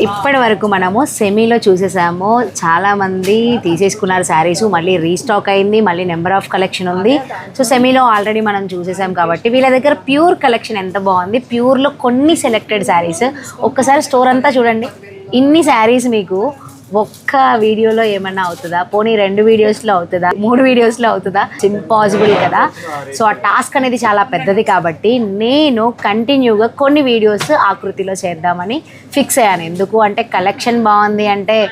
ఇప్పటి వరకు మనము సెమీలో చూసేసాము. చాలామంది తీసేసుకున్నారు శారీస్. మళ్ళీ రీస్టాక్ అయింది. మళ్ళీ నెంబర్ ఆఫ్ కలెక్షన్ ఉంది. సో సెమీలో ఆల్రెడీ మనం చూసేసాం కాబట్టి వీళ్ళ దగ్గర ప్యూర్ కలెక్షన్ ఎంత బాగుంది? ప్యూర్లో కొన్ని సెలెక్టెడ్ శారీస్. ఒక్కసారి స్టోర్ అంతా చూడండి. ఇన్ని శారీస్ మీకు ఒక్క వీడియోలో ఏమన్నా అవుతుందా? పోనీ రెండు వీడియోస్లో అవుతుందా? మూడు వీడియోస్లో అవుతుందా? ఇంపాసిబుల్ కదా. సో ఆ టాస్క్ అనేది చాలా పెద్దది కాబట్టి నేను కంటిన్యూగా కొన్ని వీడియోస్ ఆకృతిలో చేద్దామని ఫిక్స్ అయ్యాను. ఎందుకు అంటే కలెక్షన్ బాగుంది అంటే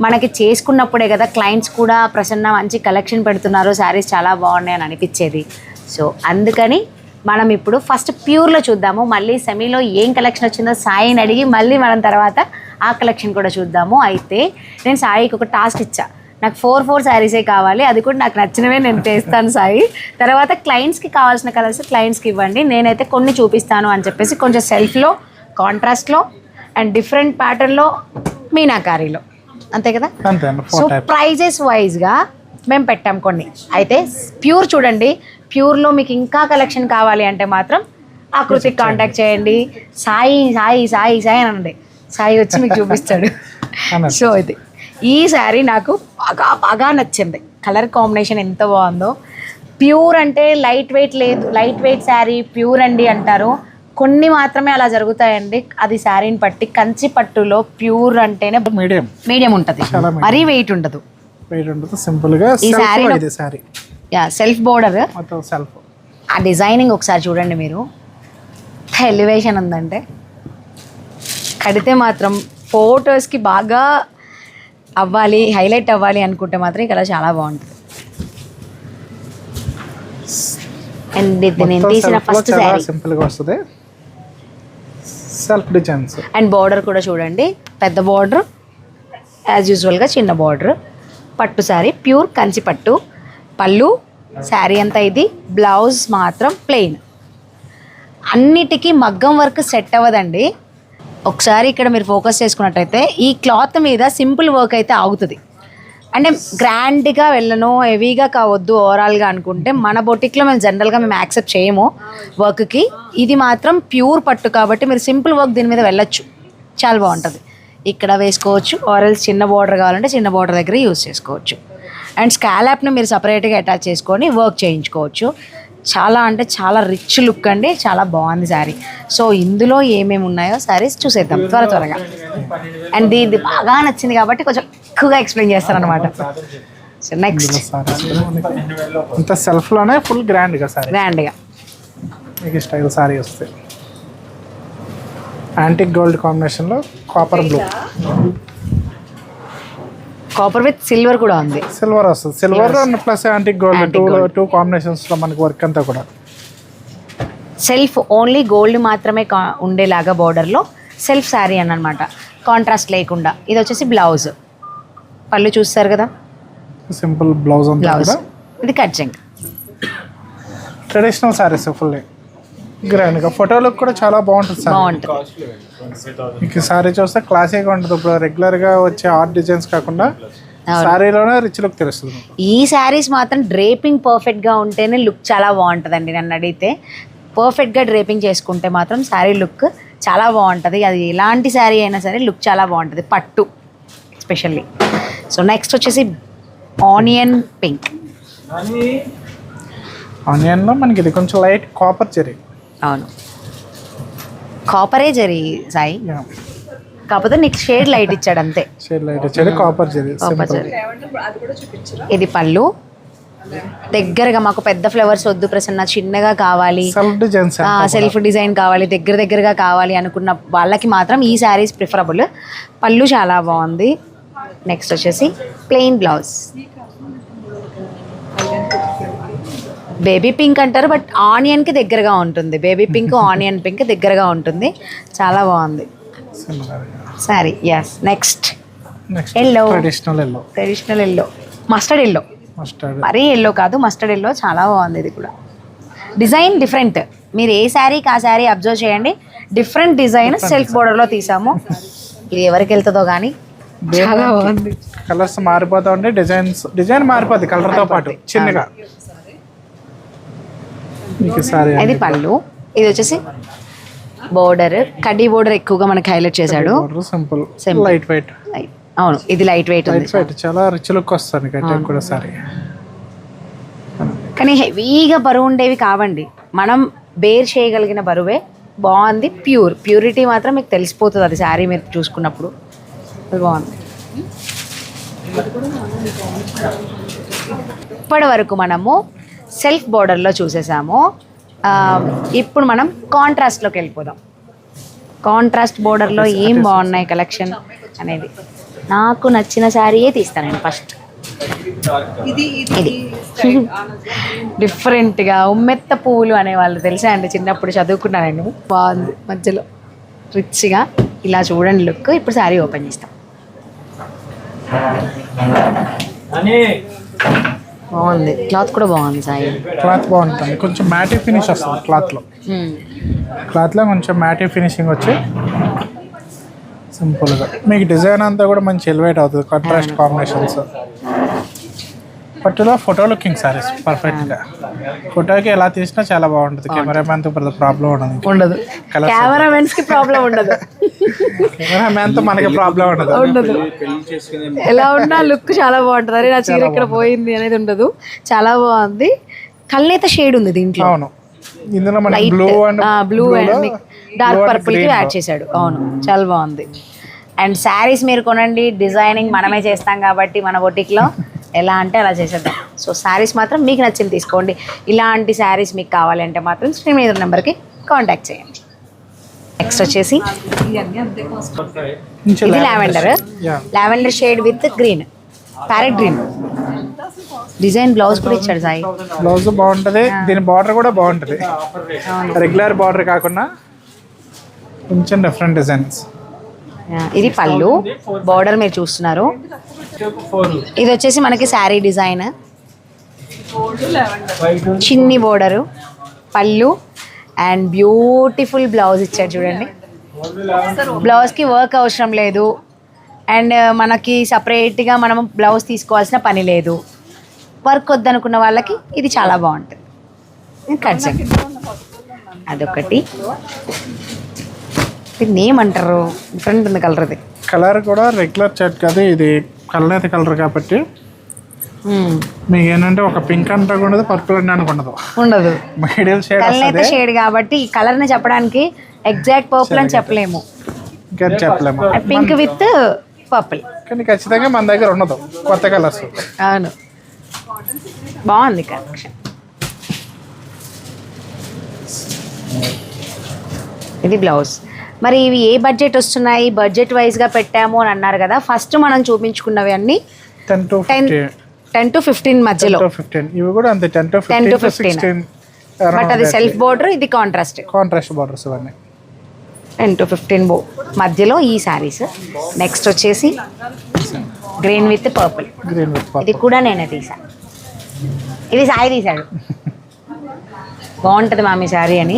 మనకి చేసుకున్నప్పుడే కదా క్లయింట్స్ కూడా ప్రసన్న మంచి కలెక్షన్ పెడుతున్నారు. శారీస్ చాలా బాగున్నాయి అని అనిపించేది. సో అందుకని మనం ఇప్పుడు ఫస్ట్ ప్యూర్లో చూద్దాము. మళ్ళీ సెమీలో ఏం కలెక్షన్ వచ్చిందో సాయిని అడిగి మళ్ళీ మనం తర్వాత ఆ కలెక్షన్ కూడా చూద్దాము. అయితే నేను సాయికి ఒక టాస్క్ ఇచ్చా. నాకు ఫోర్ ఫోర్ శారీసే కావాలి. అది కూడా నాకు నచ్చినవే నేను చేస్తాను సాయి తర్వాత క్లయింట్స్కి కావాల్సిన కలర్స్ క్లయింట్స్కి ఇవ్వండి. నేనైతే కొన్ని చూపిస్తాను అని చెప్పేసి కొంచెం సెల్ఫ్లో కాంట్రాస్ట్లో అండ్ డిఫరెంట్ ప్యాటర్న్లో మీనాకారీలో. అంతే కదా? సో ప్రైజెస్ వైజ్గా మేము పెట్టాం కొన్ని. అయితే ప్యూర్ చూడండి. ప్యూర్లో మీకు ఇంకా కలెక్షన్ కావాలి అంటే మాత్రం ఆకృతికి కాంటాక్ట్ చేయండి. సాయి సాయి సాయి సాయి అని అనండి సాయి వచ్చి మీకు చూపిస్తాడు. సో ఇది. ఈ శారీ నాకు బాగా బాగా నచ్చింది. కలర్ కాంబినేషన్ ఎంత బాగుందో. ప్యూర్ అంటే లైట్ వెయిట్ లేదు. లైట్ వెయిట్ శారీ ప్యూర్ అండి అంటారు. కొన్ని మాత్రమే అలా జరుగుతాయండి. అది శారీని పట్టి కంచి పట్టులో ప్యూర్ అంటేనే మీడియం మీడియం ఉంటుంది. మరీ వెయిట్ ఉండదు. వెయిట్ ఉంటుంది సింపుల్గా ఈ శారీ యా సెల్ఫ్ బోర్డర్ సెల్ఫ్ ఆ డిజైనింగ్ ఒకసారి చూడండి మీరు. ఎలివేషన్ ఉందంటే. కడితే మాత్రం ఫొటోస్కి బాగా అవ్వాలి హైలైట్ అవ్వాలి అనుకుంటే మాత్రం ఇక్కడ చాలా బాగుంటుంది. అండ్ ఇది నేను తీసిన ఫస్ట్ శారీ సింపుల్గా వస్తుంది. సెల్ఫ్ డిజైన్స్ అండ్ బార్డర్ కూడా చూడండి. పెద్ద బార్డర్ యాజ్ యూజువల్గా చిన్న బార్డర్ పట్టు శారీ ప్యూర్ కంచి పట్టు. పళ్ళు శారీ అంతా ఇది. బ్లౌజ్ మాత్రం ప్లెయిన్ అన్నిటికీ మగ్గం వర్క్ సెట్ అవ్వదండి. ఒకసారి ఇక్కడ మీరు ఫోకస్ చేసుకున్నట్టయితే ఈ క్లాత్ మీద సింపుల్ వర్క్ అయితే ఆగుతుంది. అంటే గ్రాండ్గా వెళ్ళను హెవీగా కావద్దు ఓవరాల్గా అనుకుంటే మన బొటిక్లో మేము జనరల్గా మేము యాక్సెప్ట్ చేయము వర్క్కి ఇది మాత్రం ప్యూర్ పట్టు కాబట్టి మీరు సింపుల్ వర్క్ దీని మీద వెళ్ళొచ్చు. చాలా బాగుంటుంది. ఇక్కడ వేసుకోవచ్చు. ఆరల్స్ చిన్న బార్డర్ కావాలంటే చిన్న బార్డర్ దగ్గర యూస్ చేసుకోవచ్చు. అండ్ స్కాలాప్ని మీరు సపరేట్గా అటాచ్ చేసుకొని వర్క్ చేయించుకోవచ్చు. చాలా అంటే చాలా రిచ్ లుక్ అండి. చాలా బాగుంది శారీ సో ఇందులో ఏమేమి ఉన్నాయో శారీస్ చూసేద్దాం. త్వర త్వరగా. అండ్ ఇది బాగా నచ్చింది కాబట్టి కొంచెం ఎక్కువగా ఎక్స్ప్లెయిన్ చేస్తాను అనమాట సో నెక్స్ట్ ఇంత సెల్ఫ్లోనే ఫుల్ గ్రాండ్గా సారీ గ్రాండ్గా మీకు స్టైల్ సారీ వస్తాయి యాంటిక్ గోల్డ్ కాంబినేషన్లో copper blue copper with silver కూడా ఉంది. సిల్వర్ వస్తుంది. Silver plus antique gold two two కాంబినేషన్స్లో మనకి వర్క్ అంతా కూడా. సెల్ఫ్ ఓన్లీ గోల్డ్ మాత్రమే ఉండేలాగా బార్డర్లో సెల్ఫ్ శారీ అని అనమాట కాంట్రాస్ట్ లేకుండా. ఇది వచ్చేసి బ్లౌజ్ పళ్ళు చూస్తారు కదా? సింపుల్ బ్లౌజ్ బ్లౌజ్ ఇది కట్చింగ్ ట్రెడిషనల్ సారీస్ ఫుల్ గ్రాండ్గా. ఫోటో లుక్ కూడా చాలా బాగుంటుంది సార్ బాగుంటుంది. మీకు సారీ చూస్తే క్లాసీగా ఉంటుంది. ఇప్పుడు రెగ్యులర్గా వచ్చే ఆర్ట్ డిజైన్స్ కాకుండా. సారీలోనే రిచ్ లుక్ తెలుస్తుంది. ఈ శారీస్ మాత్రం డ్రేపింగ్ పర్ఫెక్ట్గా ఉంటేనే లుక్ చాలా బాగుంటుందండి నన్ను అడిగితే. పర్ఫెక్ట్గా డ్రేపింగ్ చేసుకుంటే మాత్రం శారీ లుక్ చాలా బాగుంటుంది. అది ఎలాంటి శారీ అయినా సరే లుక్ చాలా బాగుంటుంది పట్టు ఎస్పెషల్లీ సో నెక్స్ట్ వచ్చేసి ఆనియన్ పింక్ ఆనియన్లో మనకి ఇది కొంచెం లైట్ కాపర్ చెరీ అవును. కాపరే జరి సాయి? కాకపోతే నీకు షేడ్ లైట్ ఇచ్చాడు అంతే. Shade light cherry copper simple zari ఇది పళ్ళు. దగ్గరగా మాకు పెద్ద ఫ్లవర్స్ వద్దు ప్రసన్న చిన్నగా కావాలి. సెల్ఫ్ డిజైన్ కావాలి దగ్గర దగ్గరగా కావాలి అనుకున్న వాళ్ళకి మాత్రం ఈ శారీస్ ప్రిఫరబుల్ పళ్ళు చాలా బాగుంది. నెక్స్ట్ వచ్చేసి ప్లెయిన్ బ్లౌజ్ బేబీ పింక్ అంటారు బట్ ఆనియన్కి దగ్గరగా ఉంటుంది. బేబీ పింక్ ఆనియన్ పింక్ దగ్గరగా ఉంటుంది. చాలా బాగుంది. Sorry yes next Yellow. Traditional yellow traditional yellow mustard yellow mustard మరీ ఎల్లో కాదు మస్టర్డ్ ఎల్లో చాలా బాగుంది ఇది కూడా. డిజైన్ డిఫరెంట్ మీరు ఏ శారీకి ఆ శారీ అబ్జర్వ్ చేయండి. డిఫరెంట్ డిజైన్ సెల్ఫ్ బోర్డర్లో తీసాము. ఇది ఎవరికి వెళ్తుందో కానీ చాలా బాగుంది. కలర్స్ మారిపోతా ఉంటే డిజైన్స్ డిజైన్ మారిపోద్ది కలర్తో పాటు చిన్నగా. ఇది పళ్ళు. ఇది వచ్చేసి బోర్డర్. కడ్డీ బోర్డర్ ఎక్కువగా మనకి హైలైట్ చేశాడు. సింపుల్. Light weight. అవును ఇది లైట్ వెయిట్ ఉంది. చాలా రిచ్ లుక్ వస్తుంది కూడా సారీ. కానీ హెవీగా బరువు ఉండేవి కావండి. మనం బేర్ చేయగలిగిన బరువే. బాగుంది ప్యూర్ ప్యూరిటీ మాత్రం మీకు తెలిసిపోతుంది అది శారీ మీరు చూసుకున్నప్పుడు. అది బాగుంది. ఇప్పటి వరకు మనము సెల్ఫ్ బోర్డర్లో చూసేసాము. ఇప్పుడు మనం కాంట్రాస్ట్లోకి వెళ్ళిపోదాం. కాంట్రాస్ట్ బోర్డర్లో ఏం బాగున్నాయి కలెక్షన్ అనేది. నాకు నచ్చిన శారీయే తీస్తానండి ఫస్ట్. ఇది డిఫరెంట్గా ఉమ్మెత్త పువ్వులు అనేవాళ్ళు తెలుసా అండి? చిన్నప్పుడు చదువుకున్నా నేను. బాగుంది. మధ్యలో రిచ్గా ఇలా చూడండి లుక్. ఇప్పుడు శారీ ఓపెన్ చేస్తాం. బాగుంది. క్లాత్ కూడా బాగుంది సాయి. క్లాత్ బాగుంటుంది. కొంచెం మ్యాటీ ఫినిష్ వస్తుంది క్లాత్లో మ్మ్. క్లాత్లో కొంచెం మ్యాటీ ఫినిషింగ్ వచ్చి సింపుల్గా మీకు డిజైన్ అంతా కూడా మంచి ఎలివేట్ అవుతుంది కాంట్రాస్ట్ కాంబినేషన్స్ పట్టులో ఫోటో లుకింగ్ సారీస్ పర్ఫెక్ట్గా. ఫోటోకి ఎలా తీసినా చాలా బాగుంటుంది. కెమెరామ్యాన్తో పెద్ద ప్రాబ్లం ఉండదు ఉండదు. కెమెరామెన్స్కి ప్రాబ్లం ఉండదు. కెమెరామ్యాన్తో మనకి ప్రాబ్లం ఉండదు. ఉండదు. ఎలా ఉన్నా లుక్ చాలా బాగుంటుంది. అరే నా చీర ఇక్కడ పోయింది అనేది ఉండదు. చాలా బాగుంది. కళ్ళైత షేడ్ ఉంది దీంట్లో. అవును. ఇందులో light blue and blue and dark పర్పుల్కి add చేశాడు. అవును. చాలా బాగుంది. అండ్ శారీస్ మీరు కొనండి. డిజైనింగ్ మనమే చేస్తాం కాబట్టి మన boutique లో ఎలా అంటే అలా చేసేద్దాం. సో శారీస్ మాత్రం మీకు నచ్చింది తీసుకోండి. ఇలాంటి శారీస్ మీకు కావాలంటే మాత్రం స్క్రీన్ మీద నెంబర్కి కాంటాక్ట్ చేయండి. నెక్స్ట్ వచ్చేసి ఇది lavender. Lavender shade with green parrot green design blouse కూడా ఇచ్చాడు సాయి. బ్లౌజ్ బాగుంటది. దీని బార్డర్ కూడా బాగుంటది. రెగ్యులర్ బార్డర్ కాకుండా కొంచెం డిఫరెంట్ డిజైన్స్ ఇది పళ్ళు. బార్డర్ మీరు చూస్తున్నారు. ఇది వచ్చేసి మనకి శారీ డిజైన్. చిన్ని బోర్డరు పళ్ళు అండ్ బ్యూటిఫుల్ బ్లౌజ్ ఇచ్చాడు చూడండి. బ్లౌజ్కి వర్క్ అవసరం లేదు. అండ్ మనకి సపరేట్గా మనం బ్లౌజ్ తీసుకోవాల్సిన పని లేదు. వర్క్ వద్దనుకున్న వాళ్ళకి ఇది చాలా బాగుంటుంది. ఇది కట్ చేయండి. అదొకటి. ఇది నేమ్ అంటారు డిఫరెంట్ ఉంది కలర్ ఇది. కలర్ కూడా రెగ్యులర్ షర్ట్ కాదు ఇది కలనేత కలర్ కాబట్టి. మీకు ఏంటంటే ఒక పింక్ అంటే ఉండదు పర్పుల్ అంటే ఉండదు. ఉండదు. మిడిల్ షేడ్ వస్తుంది. షేడ్ కాబట్టి ఈ కలర్ని చెప్పడానికి ఎగ్జాక్ట్ పర్పుల్ అని చెప్పలేము. చెప్పలేము. పింక్ విత్ పర్పుల్ కానీ ఖచ్చితంగా మన దగ్గర ఉండదు కొత్త కలర్స్ అవును. బాగుంది కలెక్షన్. ఇది బ్లౌజ్ మరి ఇవి ఏ బడ్జెట్ వస్తున్నాయి? బడ్జెట్ వైజ్గా పెట్టాము అని అన్నారు కదా. ఫస్ట్ మనం చూపించుకున్నవి అన్ని ten to ten ten to fifteen మధ్యలో. టు ఫిఫ్టీన్ ఇవి కూడా అంతే ten to 10 to fifteen 15. Sixteen but అది సెల్ఫ్ బోర్డర్ ఇది కాంట్రాస్ట్ కాంట్రాస్ట్ బార్డర్స్ ఇవన్నీ. టెన్ టు ఫిఫ్టీన్ బో మధ్యలో ఈ శారీస్ నెక్స్ట్ వచ్చేసి green with purple green with ఇది కూడా నేనే తీసాను ఇది సాయి తీశాడు బాగుంటుంది మామి శారీ అని.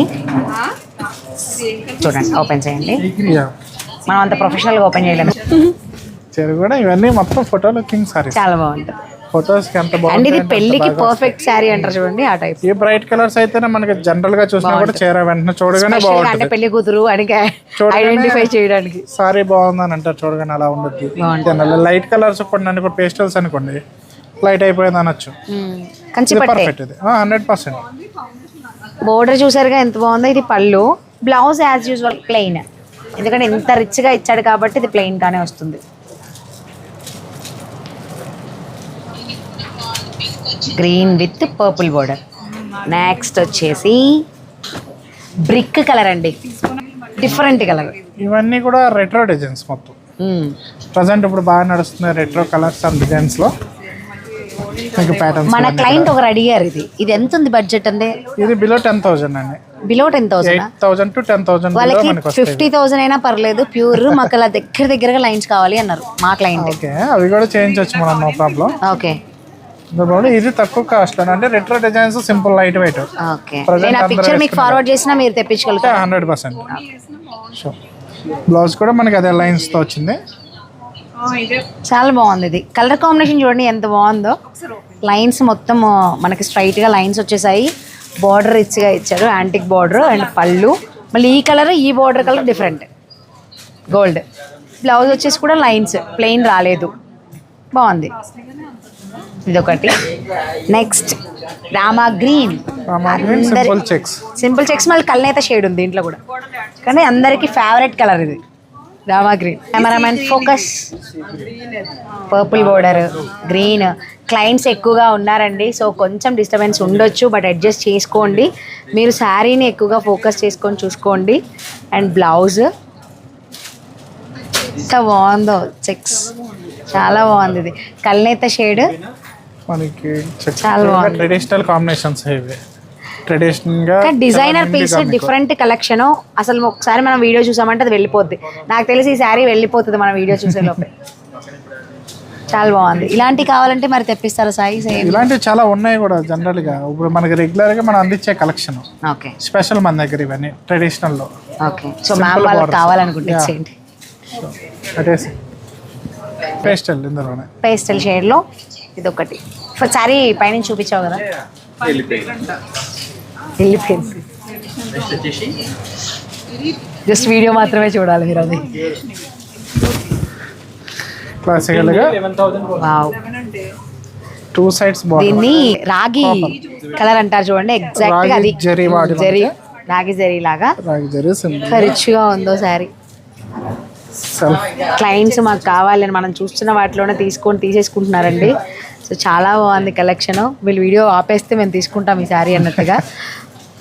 చూడండి ఓపెన్ చేయండి. మనం అంత ప్రొఫెషనల్గా ఓపెన్ చేయలేము చెరు కూడా ఇవన్నీ మొత్తం ఫోటో లుకింగ్ సారీస్ చాలా బాగుంటుంది. ఫొటోస్కి ఎంత అండ్ బాగుంది ఇది పెళ్ళికి పర్ఫెక్ట్ శారీ అంటారు చూడండి ఆ టైప్ ఈ బ్రైట్ కలర్స్ అయితేనే మనకి జనరల్గా చూసినా కూడా చీర వెంటనే చూడగానే అంటే బాగుంటుంది. పెళ్ళి కూతురు అని ఐడెంటిఫై చేయడానికి. సారీ బాగుందని అంటారు చూడగానే అలా ఉండద్ది. లైట్ కలర్స్ కొన్ని ఇప్పుడు పేస్టల్స్ అనుకోండి లైట్ అయిపోయింది అనొచ్చు. కంచి పర్ఫెక్ట్ ఇది. హండ్రెడ్ పర్సెంట్ బోర్డర్ చూసారుగా ఎంత బాగుందో ఇది పళ్ళు. బ్లౌజ్ యాజ్ యూజువల్ ప్లెయిన్ ఎందుకంటే ఇంత రిచ్గా ఇచ్చాడు కాబట్టి ఇది ప్లెయిన్ గానే వస్తుంది. Green with purple border next వచ్చేసి బ్రిక్ కలర్ అండి. డిఫరెంట్ కలర్ ఇవన్నీ కూడా రెట్రో డిజైన్స్ మొత్తం. ప్రజెంట్ ఇప్పుడు బాగా నడుస్తున్నాయి రెట్రో కలర్స్ అండ్ డిజైన్స్లో మన క్లయింట్ ఒకరు అడిగారు ఇది. ఇది ఎంత ఉంది బడ్జెట్ అండి? ఇది బిలో టెన్ థౌజండ్ అండి. Below ten thousand to ten thousand వాళ్ళకి ఫిఫ్టీ థౌసండ్ అయినా పర్లేదు ప్యూర్ మాకు అలా దగ్గర దగ్గరగా లైన్స్ కావాలి అన్నారు మా క్లయింట్ ఓకే అవి కూడా చేయించవచ్చు మనం నో ప్రాబ్లం ఓకే. ఇది తక్కువ కాస్ట్ అంటే retro designs simple light weight నేను ఆ పిక్చర్ మీకు ఫార్వర్డ్ చేసినా మీరు తెప్పించగలుగుతారు? హండ్రెడ్ పర్సెంట్ షూర్ బ్లౌజ్ కూడా మనకి అదే లైన్స్తో వచ్చింది. చాలా బాగుంది ఇది. కలర్ కాంబినేషన్ చూడండి ఎంత బాగుందో. లైన్స్ మొత్తం మనకి స్ట్రైట్గా లైన్స్ వచ్చేసాయి. బార్డర్ రిచ్గా ఇచ్చారు యాంటిక్ బార్డర్ అండ్ పళ్ళు. మళ్ళీ ఈ కలర్ ఈ border colour different. Gold. Blouse వచ్చేసి కూడా లైన్స్ ప్లెయిన్ రాలేదు. బాగుంది. ఇదొకటి. Next Rama green. Simple checks. Simple checks మళ్ళీ కల్నేత షేడ్ ఉంది దీంట్లో కూడా. కానీ అందరికి ఫేవరెట్ కలర్ ఇది. Rama green. Cameraman focus purple border green clients ఎక్కువగా ఉన్నారండి. సో కొంచెం డిస్టర్బెన్స్ ఉండొచ్చు బట్ అడ్జస్ట్ చేసుకోండి. మీరు శారీని ఎక్కువగా ఫోకస్ చేసుకొని చూసుకోండి. అండ్ బ్లౌజ్ ఎంత బాగుందో చెక్స్ చాలా బాగుంది ఇది కల్నేత షేడ్ మనకి చాలా బాగుంది. ట్రెడిషనల్ కాంబినేషన్స్ ఇవి. డిజైనర్ పీస్ డిఫరెంట్ కలెక్షన్ అసలు ఒకసారి మనం వీడియో చూసామంటే అది వెళ్ళిపోద్ది. నాకు తెలిసి ఈ శారీ వెళ్ళిపోతుంది మన వీడియో చూసే లోపే. చాలా బాగుంది. ఇలాంటి కావాలంటే మరి తెప్పిస్తారా సాయి సేమ్ ఇలాంటివి చాలా ఉన్నాయి కూడా జనరల్గా. ఇప్పుడు మనకి రెగ్యులర్గా మనం అందించే కలెక్షన్ ఓకే. స్పెషల్ మన దగ్గర ఇవన్నీ ట్రెడిషనల్లో. ఓకే. సో మ్యామ్ వాళ్ళకి. కావాలనుకుంటే పేస్టల్ ఇందులోనే. పేస్టల్ షేడ్లో ఇది ఒకటి శారీ పైనుంచి చూపించావు కదా? జస్ట్ వీడియో మాత్రమే చూడాలి మీరు అది. క్లాసికల్గా? వావ్ టూ సైడ్స్ బార్డర్ దీన్ని రాగి కలర్ అంటారు చూడండి ఎగ్జాక్ట్గా అది రాగి జరీ జరీ రాగి జరీ లాగా. రాగి జరీ రిచ్గా ఉందో సెల్ఫ్ క్లయింట్స్ మాకు కావాలని మనం చూస్తున్న వాటిలోనే తీసుకొని తీసేసుకుంటున్నారండి. సో చాలా బాగుంది కలెక్షన్ వీళ్ళు వీడియో ఆపేస్తే మేము తీసుకుంటాం ఈ శారీ అన్నట్టుగా.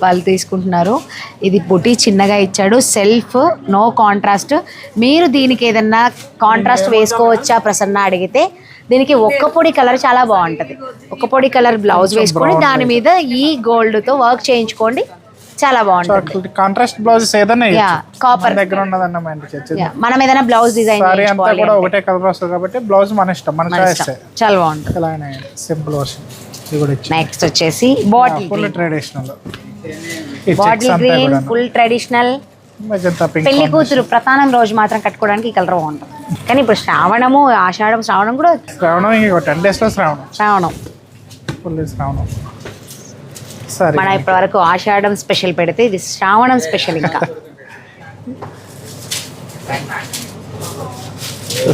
వాళ్ళు తీసుకుంటున్నారు. ఇది బుటీ చిన్నగా ఇచ్చాడు. Self no contrast. మీరు దీనికి ఏదన్నా కాంట్రాస్ట్ వేసుకోవచ్చా? ప్రసన్న అడిగితే దీనికి ఒక్క పొడి కలర్ చాలా బాగుంటుంది. ఒక్క పొడి కలర్ బ్లౌజ్ వేసుకొని దాని మీద ఈ గోల్డ్తో వర్క్ చేయించుకోండి. చాలా బాగుంటుంది. కాంట్రాస్ట్ బ్లౌజెస్ ఏదైనా కాపర్ దగ్గర ఉన్నదన్న మనం ఏదైనా బ్లౌజ్ డిజైన్ సారీ అంతా కూడా ఒకటే కలర్ వస్తుంది కాబట్టి బ్లౌజ్ మన ఇష్టం మన చాయిస్ చాలా బాగుంటుంది. సింపుల్ వర్షన్ ఇది కూడా ఇచ్చి నెక్స్ట్ వచ్చేసి bottle full traditional bottle green full traditional పెళ్ళి కూతురు ప్రధానం రోజు మాత్రం కట్టుకోవడానికి ఈ కలర్ బాగుంటుంది. కానీ ఇప్పుడు శ్రావణము ఆషాఢం శ్రావణం కూడా శ్రావణం టెన్ డేస్లో శ్రావణం. శ్రావణం. ఫుల్ శ్రావణం. సరే. మన ఇప్పటి వరకు ఆషాఢం స్పెషల్ పెడితే ఇది శ్రావణం స్పెషల్ ఇంకా.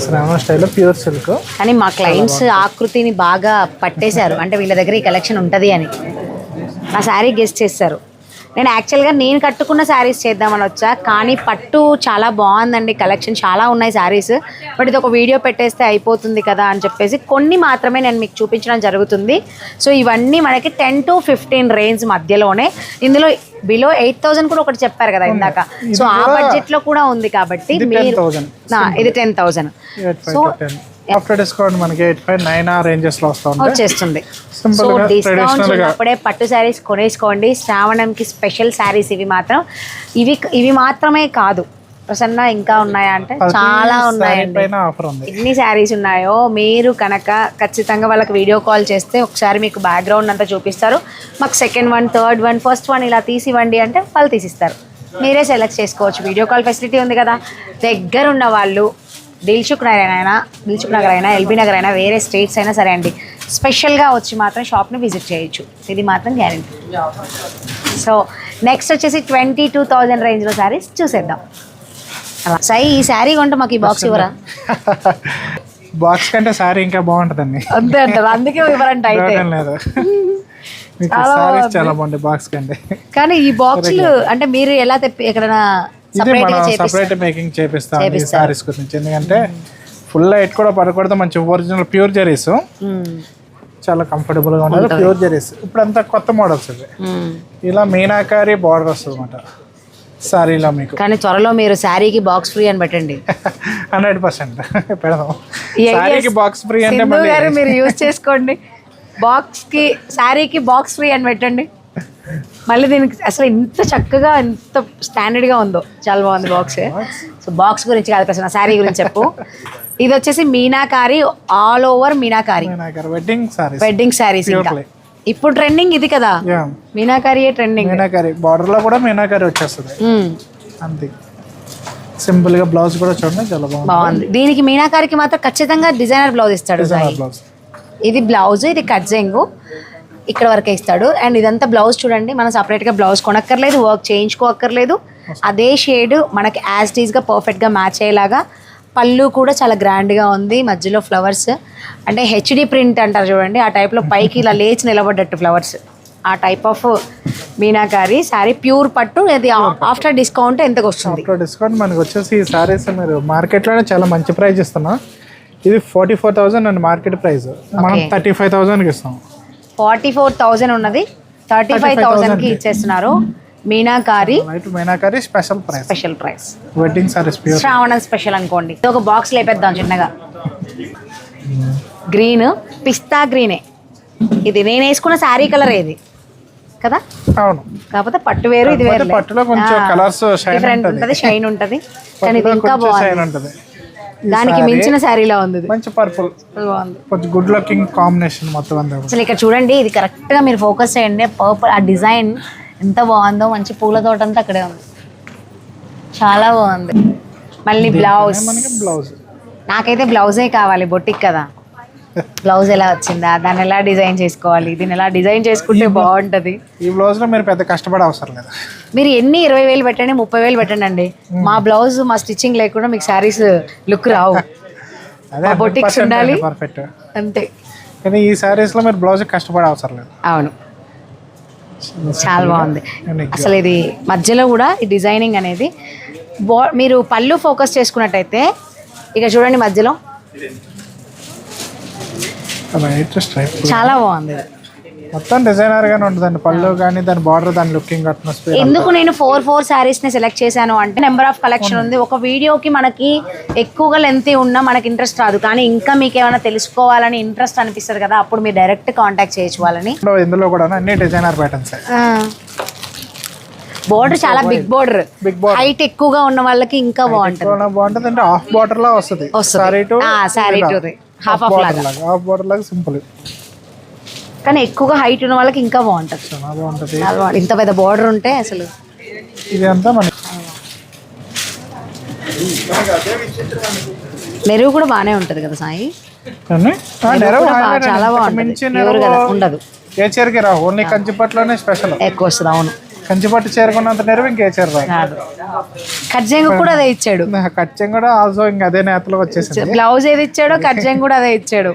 శ్రావణం స్టైల్లో ప్యూర్ సిల్క్ కానీ మా క్లయింట్స్ ఆకృతిని బాగా పట్టేశారు. అంటే వీళ్ళ దగ్గర ఈ కలెక్షన్ ఉంటుంది అని. నా శారీ గెస్ట్ చేస్తారు. నేను యాక్చువల్గా నేను కట్టుకున్న శారీస్ చేద్దామని వచ్చా కానీ పట్టు చాలా బాగుందండి కలెక్షన్ చాలా ఉన్నాయి శారీస్ బట్ ఇది ఒక వీడియో పెట్టేస్తే అయిపోతుంది కదా అని చెప్పేసి కొన్ని మాత్రమే నేను మీకు చూపించడం జరుగుతుంది. సో ఇవన్నీ మనకి టెన్ టు ఫిఫ్టీన్ రేంజ్ మధ్యలోనే ఇందులో బిలో ఎయిట్ థౌసండ్ కూడా ఒకటి చెప్పారు కదా ఇందాక. సో ఆ బడ్జెట్లో కూడా ఉంది కాబట్టి ఇది మీరు 10,000. నా, ఇది ten thousand. So after discount మనకి ఎయిట్ ఫైవ్ నైన్ ఆ రేంజెస్లో వస్తూ వచ్చేస్తుంది. Simple సో గా, డిస్కౌంట్స్ traditional గా. ఉన్నప్పుడే పట్టు శారీస్ కొనేసుకోండి. శ్రావణంకి స్పెషల్ శారీస్ ఇవి మాత్రం. ఇవి ఇవి మాత్రమే కాదు. ప్రసన్న ఇంకా ఉన్నాయా అంటే చాలా ఉన్నాయండి. ఎన్ని శారీస్ ఉన్నాయో మీరు కనుక ఖచ్చితంగా వాళ్ళకి వీడియో కాల్ చేస్తే ఒకసారి మీకు బ్యాక్గ్రౌండ్ అంతా చూపిస్తారు. మాకు second one third one first one ఇలా తీసివ్వండి అంటే వాళ్ళు తీసిస్తారు. మీరే సెలెక్ట్ చేసుకోవచ్చు. వీడియో కాల్ ఫెసిలిటీ ఉంది కదా. దగ్గర ఉన్న వాళ్ళు దిల్సుఖ్ నగర్ అయినా దిల్సుఖ్ నగర్ అయినా ఎల్బీ నగర్ అయినా వేరే స్టేట్స్ అయినా సరే అండి. స్పెషల్గా వచ్చి మాత్రం షాప్ని విజిట్ చేయొచ్చు. ఇది మాత్రం గ్యారెంటీ. సో నెక్స్ట్ వచ్చేసి ట్వంటీ టూ థౌజండ్ రేంజ్లో శారీస్ చూసేద్దాం. అలా సై ఈ శారీ కొంటే మాకు ఈ బాక్స్ ఇవ్వరా? బాక్స్ కంటే సారీ ఇంకా బాగుంటుందండి. అంతే అంటారు. అందుకే ఇవ్వరంట అయితే. బాగుంది. చాలా బాగుంది బాక్స్ కంటే. కానీ ఈ బాక్సులు అంటే మీరు ఎలా తెప్పి ఎక్కడైనా ఇది మనం సపరేట్ మేకింగ్ చేపిస్తాం. సారీస్ గురించి. ఎందుకంటే ఫుల్ లైట్ కూడా పడకూడదు మంచి ఒరిజినల్ ప్యూర్ జరీస్. చాలా కంఫర్టబుల్గా ఉంటుంది. ప్యూర్ జరీస్ ఇప్పుడు అంతా కొత్త మోడల్స్ ఇవి. మ్మ్. ఇలా మీనాకారి బార్డర్ వస్తుంది అనమాట సారీలో మీకు. కానీ త్వరలో మీరు శారీకి బాక్స్ ఫ్రీ అని పెట్టండి. Hundred percent. పెడదాం. సారీకి బాక్స్ ఫ్రీ అంటే మీరు యూజ్ చేసుకోండి. బాక్స్కి శారీకి బాక్స్ ఫ్రీ అని పెట్టండి. మళ్ళీ దీనికి అసలు ఇంత చక్కగా ఇంత స్టాండర్డ్గా ఉందో. చాలా బాగుంది బాక్స్ సో బాక్స్ గురించి కాదు ప్రశ్న శారీ గురించి చెప్పు. ఇది వచ్చేసి meenakari all over meenakari. Meenakari wedding saris wedding ఇంకా. Pure ఇప్పుడు ట్రెండింగ్ ఇది కదా? యా మీనాకారియే ట్రెండింగ్ మీనాకారి. బార్డర్లో కూడా మీనాకారి వచ్చేస్తుంది. అంతే. సింపుల్గా బ్లౌజ్ కూడా చూడండి చాలా బాగుంది. బాగుంది. దీనికి మీనాకారికి మాత్రం ఖచ్చితంగా డిజైనర్ బ్లౌజ్ ఇస్తాడు ఇది బ్లౌజ్ ఇది కట్జెంగు ఇక్కడ వరకే ఇస్తాడు. అండ్ ఇదంతా బ్లౌజ్ చూడండి మనం సపరేట్గా బ్లౌజ్ కొనక్కర్లేదు వర్క్ చేయించుకోక్కర్లేదు. అదే షేడ్ మనకి యాజ్ టీజ్గా పర్ఫెక్ట్గా మ్యాచ్ అయ్యేలాగా పళ్ళు కూడా చాలా గ్రాండ్గా ఉంది మధ్యలో ఫ్లవర్స్ అంటే హెచ్డి ప్రింట్ అంటారు చూడండి ఆ టైప్లో పైకి ఇలా లేచి నిలబడ్డట్టు ఫ్లవర్స్ ఆ type of meenakari sari pure పట్టు ఇది ఆఫ్టర్ డిస్కౌంట్ ఎంతకు వస్తుంది? డిస్కౌంట్ మనకి వచ్చేసి ఈ సారీస్ మీరు మార్కెట్లోనే చాలా మంచి ప్రైస్ ఇస్తున్నాం. ఇది ఫార్టీ ఫోర్ థౌసండ్ అండి మార్కెట్ ప్రైస్ మనం. థర్టీ ఫైవ్ థౌసండ్కి ఇస్తాం. ఫార్టీ ఫోర్ థౌజండ్ ఉన్నది. థర్టీ ఫైవ్ థౌజండ్కి ఇచ్చేస్తున్నారు. Meenakari meenakari special price special price wedding saris Shravanam special అనుకోండి. ఇది ఒక బాక్స్ లేపేద్దాం చిన్నగా. గ్రీన్ పిస్తా గ్రీనే ఇది నేను వేసుకున్న శారీ కలర్ ఇది. కదా? అవును. కాకపోతే పట్టు వేరు ఇది వేరు పట్టులో కొంచెం shine డిఫరెంట్ ఉంటది. షైన్ ఉంటుంది. కానీ ఇది ఇంకా ఉంటుంది. దానికి మించిన శారీలో ఉంది మంచి పర్పుల్ బాగుంది కొంచెం గుడ్ లుకింగ్ కాంబినేషన్ మొత్తం అంతా. అసలు ఇక్కడ చూడండి ఇది కరెక్ట్గా మీరు ఫోకస్ చేయండి. పర్పుల్ ఆ డిజైన్ ఎంత బాగుందో మంచి పూల తోట అంతా అక్కడే ఉంది. చాలా బాగుంది. మళ్ళీ బ్లౌజ్ బ్లౌజ్ నాకైతే బ్లౌజే కావాలి బొటిక్ కదా. బ్లౌజ్ ఎలా వచ్చిందా? దాన్ని ఎలా డిజైన్ చేసుకోవాలి? దీన్ని ఎలా డిజైన్ చేసుకుంటే బాగుంటుంది? ఈ బ్లౌజ్లో మీరు పెద్ద కష్టపడే అవసరం లేదు. మీరు ఎన్ని ఇరవై వేలు పెట్టండి ముప్పై వేలు పెట్టండి అండి మా బ్లౌజ్ మా స్టిచ్చింగ్ లేకుండా మీకు శారీస్ లుక్ రావు. boutiques ఉండాలి. పర్ఫెక్ట్ అంతే. కానీ ఈ సారీస్లో మీరు బ్లౌజ్ కష్టపడే అవసరం లేదు. అవును. చాలా బాగుంది. అసలు ఇది మధ్యలో కూడా ఈ డిజైనింగ్ అనేది మీరు పళ్ళు ఫోకస్ చేసుకున్నట్టయితే ఇక చూడండి మధ్యలో. చాలా బాగుంది. మొత్తం డిజైనర్ గానే ఉంటుందండి పళ్ళు కానీ దాని బార్డర్ దాని లుకింగ్ అట్మాస్ఫియర్ ఎందుకు నేను ఫోర్ ఫోర్ శారీస్ని సెలెక్ట్ చేశాను అంటే నెంబర్ ఆఫ్ కలెక్షన్ ఉంది. ఒక వీడియోకి మనకి ఎక్కువగా లెంత్ ఉన్నా మనకి ఇంట్రెస్ట్ రాదు. కానీ ఇంకా మీకు ఏమైనా తెలుసుకోవాలని ఇంట్రెస్ట్ అనిపిస్తుంది కదా అప్పుడు మీరు డైరెక్ట్ కాంటాక్ట్ చేయొచ్చు వాళ్ళని. ఇందులో కూడా అన్ని డిజైనర్ ప్యాటర్న్స్ బోర్డర్ చాలా big border big border height ఎక్కువగా ఉన్న వాళ్ళకి ఇంకా బాగుంటుంది. బాగుంటుంది. అంటే హాఫ్ బార్డర్ లా వస్తుంది. సారీ టు ఆ, saree బార్డర్ లాగా హాఫ్ బార్డర్ లాగా సింపుల్ కానీ ఎక్కువగా హైట్ ఉన్న వాళ్ళకి ఇంకా బాగుంటుంది. చాలా. ఇంత పెద్ద బోర్డర్ ఉంటే అసలు. ఇది అంతా మనకి మెరుగు కూడా బాగానే ఉంటుంది కదా సాయి? చాలా. బాగుంటుంది. ఉండదు. ఏ చీరకి రావు. ఓన్లీ స్పెషల్ ఎక్కువ వస్తుంది అవును. కంచిపట్టు చీరకున్నంత నెరవు ఇంకే చీర రాదు. కూడా అదే ఇచ్చాడు. కూడా ఆల్సో ఇంకా అదే నేతలో వచ్చేసింది. బ్లౌజ్ ఏది ఇచ్చాడో కట్జంగ్ కూడా అదే ఇచ్చాడు.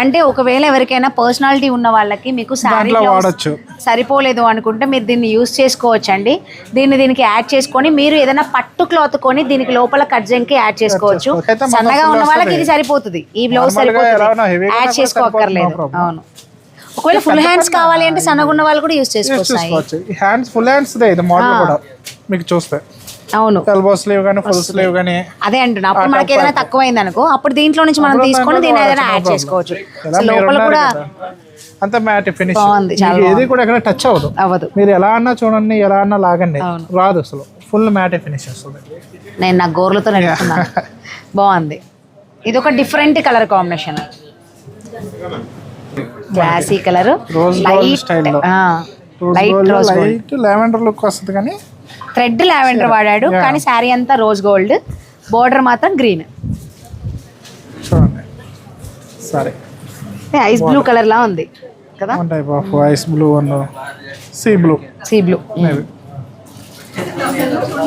అంటే ఒకవేళ ఎవరికైనా పర్సనాలిటీ ఉన్న వాళ్ళకి మీకు శారీ వాడొచ్చు. సరిపోలేదు అనుకుంటే మీరు దీన్ని యూస్ చేసుకోవచ్చు అండి దీన్ని దీనికి యాడ్ చేసుకొని మీరు ఏదైనా పట్టు క్లాత్ కొని దీనికి లోపల కట్జంకి యాడ్ చేసుకోవచ్చు. సన్నగా ఉన్న వాళ్ళకి. ఇది సరిపోతుంది. ఈ బ్లౌజ్ సరిపోతుంది. యాడ్ చేసుకోక్కర్లేదు. అవును. ఒకవేళ ఫుల్ హ్యాండ్స్ కావాలి అంటే సన్నగా ఉన్న వాళ్ళు కూడా యూస్ చేసుకోవచ్చు ఈ హ్యాండ్స్ ఫుల్ హ్యాండ్స్ దే ఇది మోడల్ కూడా మీకు చూస్తే. అవును. ఎల్బో స్లీవ్ కానీ ఫుల్ స్లీవ్ కానీ. అదే అంటున్నా. అప్పుడు మనకి ఏదైనా తక్కువైంది అనుకో అప్పుడు దీంట్లో నుంచి మనం తీసుకొని దీన్ని ఏదైనా యాడ్ చేసుకోవచ్చు. లోపల కూడా. అంత మ్యాట్ ఫినిష్ ఏది కూడా ఎక్కడ టచ్ అవ్వదు. అవ్వదు. మీరు ఎలా అన్నా చూడండి ఎలా అన్నా లాగండి. రాదు అసలు. ఫుల్ మ్యాట్ ఫినిష్ వస్తుంది. నేను నా గోర్లతో బాగుంది. ఇది ఒక different colour combination classy colour. Light. Light rose gold light lavender look వస్తుంది కానీ థ్రెడ్ లావెండర్ వాడాడు కానీ శారీ అంతా రోజ్ గోల్డ్ బోర్డర్ మాత్రం గ్రీన్ చూడండి. సరే. ఐస్ బ్లూ కలర్ లా ఉంది కదా? One type of ice blue sea blue sea blue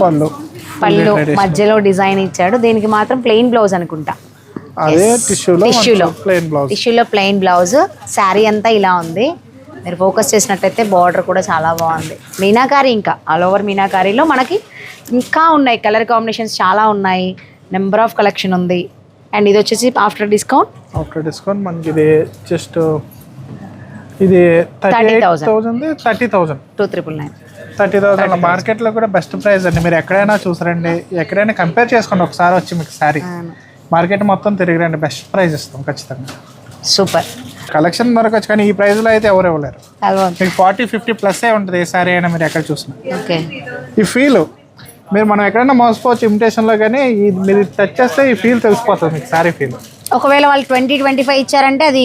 పళ్ళు. పళ్ళు మధ్యలో డిజైన్ ఇచ్చాడు. దీనికి మాత్రం ప్లెయిన్ బ్లౌజ్ అనుకుంటా. అదే టిష్యూలో ప్లెయిన్ బ్లౌజ్ టిష్యూలో ప్లెయిన్ బ్లౌజ్ శారీ అంతా ఇలా ఉంది. మీరు ఫోకస్ చేసినట్టయితే బార్డర్ కూడా చాలా బాగుంది. మీనాకారి ఇంకా ఆల్ ఓవర్ మీనాకారిలో మనకి ఇంకా ఉన్నాయి. కలర్ కాంబినేషన్స్ చాలా ఉన్నాయి. నెంబర్ ఆఫ్ కలెక్షన్ ఉంది. అండ్ ఇది వచ్చేసి ఆఫ్టర్ డిస్కౌంట్ ఆఫ్టర్ డిస్కౌంట్ మనకి ఇది జస్ట్ ఇది thirty eight 30,000. Thousand thirty thousand two triple nine thirty thousand మార్కెట్లో కూడా బెస్ట్ ప్రైస్ అండి. మీరు ఎక్కడైనా చూసారండి. ఎక్కడైనా కంపేర్ చేసుకోండి ఒకసారి వచ్చి మీకు శారీ మార్కెట్ మొత్తం తిరిగిరండి బెస్ట్ ప్రైస్ ఇస్తాం ఖచ్చితంగా. సూపర్. కలెక్షన్ దొరకచ్చు కానీ ఈ ప్రైస్లో అయితే ఎవరు ఇవ్వలేరు. మీకు ఫార్టీ ఫిఫ్టీ ప్లస్ ఏ ఉంటుంది ఏ సారీ అయినా మీరు ఎక్కడ చూసినా. ఓకే. ఈ ఫీల్ మీరు మనం ఎక్కడైనా మోసపోవచ్చు ఇమిటేషన్లో కానీ ఈ మీరు టచ్ చేస్తే ఈ ఫీల్ తెలిసిపోతుంది మీకు సారీ ఫీల్ ఒకవేళ వాళ్ళు ట్వంటీ ట్వంటీ ఫైవ్ ఇచ్చారంటే అది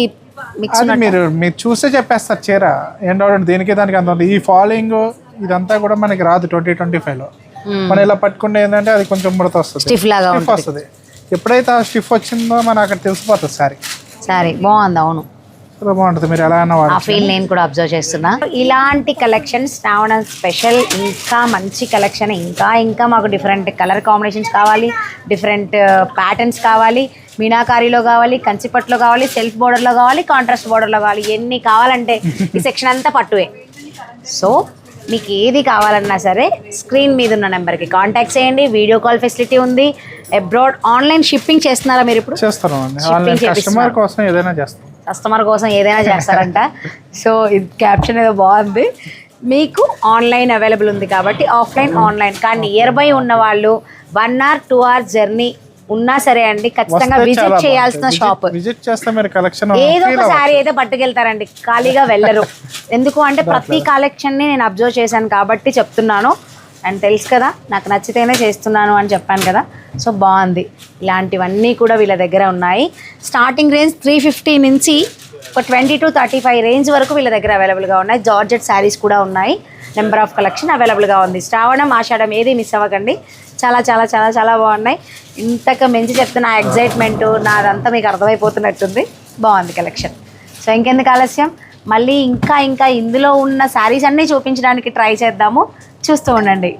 మీరు మీరు చూస్తే చెప్పేస్తారు చీర. ఏం డౌట్ దీనికి దానికి అంత ఈ ఫాలోయింగ్ ఇదంతా కూడా మనకి రాదు ట్వంటీ ట్వంటీ ఫైవ్లో మనం ఇలా పట్టుకుంటే ఏంటంటే అది కొంచెం ముడత వస్తుంది. వస్తుంది. ఎప్పుడైతే ఆ స్టిఫ్ వచ్చిందో మనకు అక్కడ తెలిసిపోతుంది సారీ. సరే బాగుంది అవును. బాగుంటుంది. మీరు ఎలా అయినా ఆ ఫీల్ నేను కూడా అబ్జర్వ్ చేస్తున్నా. ఇలాంటి కలెక్షన్ శ్రావణ స్పెషల్ ఇంకా మంచి కలెక్షన్ ఇంకా ఇంకా మాకు డిఫరెంట్ కలర్ కాంబినేషన్స్ కావాలి డిఫరెంట్ ప్యాటర్న్స్ కావాలి మీనాకారీలో కావాలి కంచిపట్లో కావాలి సెల్ఫ్ బోర్డర్లో కావాలి కాంట్రాస్ట్ బోర్డర్లో కావాలి ఎన్ని కావాలంటే ఈ సెక్షన్ అంతా పట్టువే. సో మీకు ఏది కావాలన్నా సరే స్క్రీన్ మీద ఉన్న నెంబర్కి కాంటాక్ట్ చేయండి. వీడియో కాల్ ఫెసిలిటీ ఉంది. అబ్రాడ్ ఆన్లైన్ షిప్పింగ్ చేస్తున్నారా మీరు ఇప్పుడు? కస్టమర్. కోసం ఏదైనా చేస్తాం. కస్టమర్ కోసం ఏదైనా చేస్తారంట. సో ఇది క్యాప్షన్ ఏదో బాగుంది. మీకు ఆన్లైన్ అవైలబుల్ ఉంది కాబట్టి ఆఫ్లైన్ ఆన్లైన్ కానీ నియర్ బై ఉన్న వాళ్ళు one hour two hours journey ఉన్నా సరే అండి ఖచ్చితంగా విజిట్ చేయాల్సిన షాప్ విజిట్ చేస్తే మీరు కలెక్షన్ ఏదో ఒక శారీ అయితే పట్టుకెళ్తారండి. ఖాళీగా వెళ్ళరు. ఎందుకు అంటే ప్రతి కలెక్షన్ని నేను అబ్జర్వ్ చేశాను కాబట్టి చెప్తున్నాను. అండ్ తెలుసు కదా నాకు నచ్చితేనే చేస్తున్నాను అని చెప్పాను కదా. సో బాగుంది. ఇలాంటివన్నీ కూడా వీళ్ళ దగ్గర ఉన్నాయి. స్టార్టింగ్ రేంజ్ త్రీ ఫిఫ్టీ నుంచి ఒక twenty to thirty five range వరకు వీళ్ళ దగ్గర అవైలబుల్గా ఉన్నాయి. జార్జెట్ శారీస్ కూడా ఉన్నాయి. నెంబర్ ఆఫ్ కలెక్షన్ అవైలబుల్గా ఉంది. శ్రావణం ఆషాఢం ఏది మిస్ అవ్వకండి. చాలా చాలా చాలా చాలా బాగున్నాయి. ఇంతకు మించి చెప్తున్న ఎగ్జైట్మెంట్ నాదంతా మీకు అర్థమైపోతున్నట్టుంది. బాగుంది కలెక్షన్ సో ఇంకెందుకు ఆలస్యం? మళ్ళీ ఇంకా ఇంకా ఇందులో ఉన్న శారీస్ అన్నీ చూపించడానికి ట్రై చేద్దాము. చూస్తూ ఉండండి.